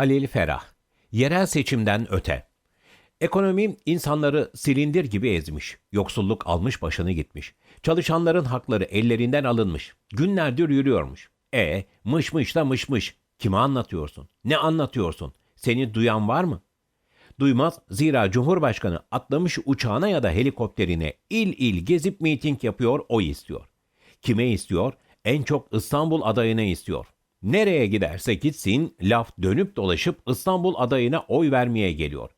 Halil Ferah Yerel seçimden öte Ekonomi insanları silindir gibi ezmiş. Yoksulluk almış başını gitmiş. Çalışanların hakları ellerinden alınmış. Günlerdir yürüyormuş. E mış mış da mış mış. Kime anlatıyorsun? Ne anlatıyorsun? Seni duyan var mı? Duymaz zira Cumhurbaşkanı atlamış uçağına ya da helikopterine il il gezip miting yapıyor o istiyor. Kime istiyor? En çok İstanbul adayına istiyor. Nereye giderse gitsin laf dönüp dolaşıp İstanbul adayına oy vermeye geliyor.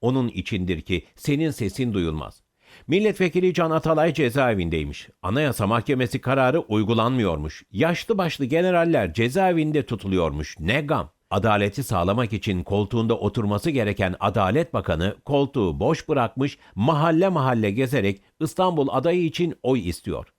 Onun içindir ki senin sesin duyulmaz. Milletvekili Can Atalay cezaevindeymiş. Anayasa Mahkemesi kararı uygulanmıyormuş. Yaşlı başlı generaller cezaevinde tutuluyormuş. Ne gam. Adaleti sağlamak için koltuğunda oturması gereken Adalet Bakanı koltuğu boş bırakmış, mahalle mahalle gezerek İstanbul adayı için oy istiyor.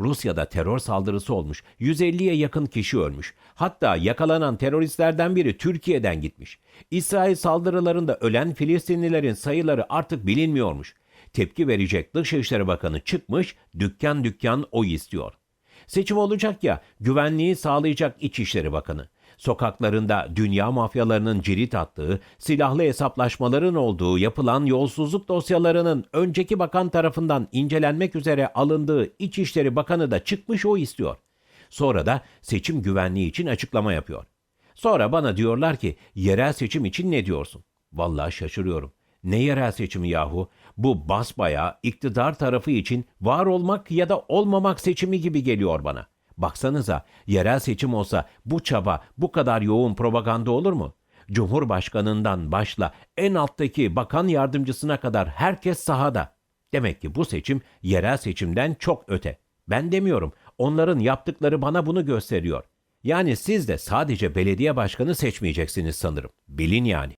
Rusya'da terör saldırısı olmuş. 150'ye yakın kişi ölmüş. Hatta yakalanan teröristlerden biri Türkiye'den gitmiş. İsrail saldırılarında ölen Filistinlilerin sayıları artık bilinmiyormuş. Tepki verecek Dışişleri Bakanı çıkmış, dükkan dükkan oy istiyor. Seçim olacak ya, güvenliği sağlayacak İçişleri Bakanı. Sokaklarında dünya mafyalarının cirit attığı, silahlı hesaplaşmaların olduğu yapılan yolsuzluk dosyalarının önceki bakan tarafından incelenmek üzere alındığı İçişleri Bakanı da çıkmış o istiyor. Sonra da seçim güvenliği için açıklama yapıyor. Sonra bana diyorlar ki yerel seçim için ne diyorsun? Vallahi şaşırıyorum. Ne yerel seçimi yahu? Bu basbaya iktidar tarafı için var olmak ya da olmamak seçimi gibi geliyor bana. Baksanıza yerel seçim olsa bu çaba bu kadar yoğun propaganda olur mu? Cumhurbaşkanından başla en alttaki bakan yardımcısına kadar herkes sahada. Demek ki bu seçim yerel seçimden çok öte. Ben demiyorum. Onların yaptıkları bana bunu gösteriyor. Yani siz de sadece belediye başkanı seçmeyeceksiniz sanırım. Bilin yani.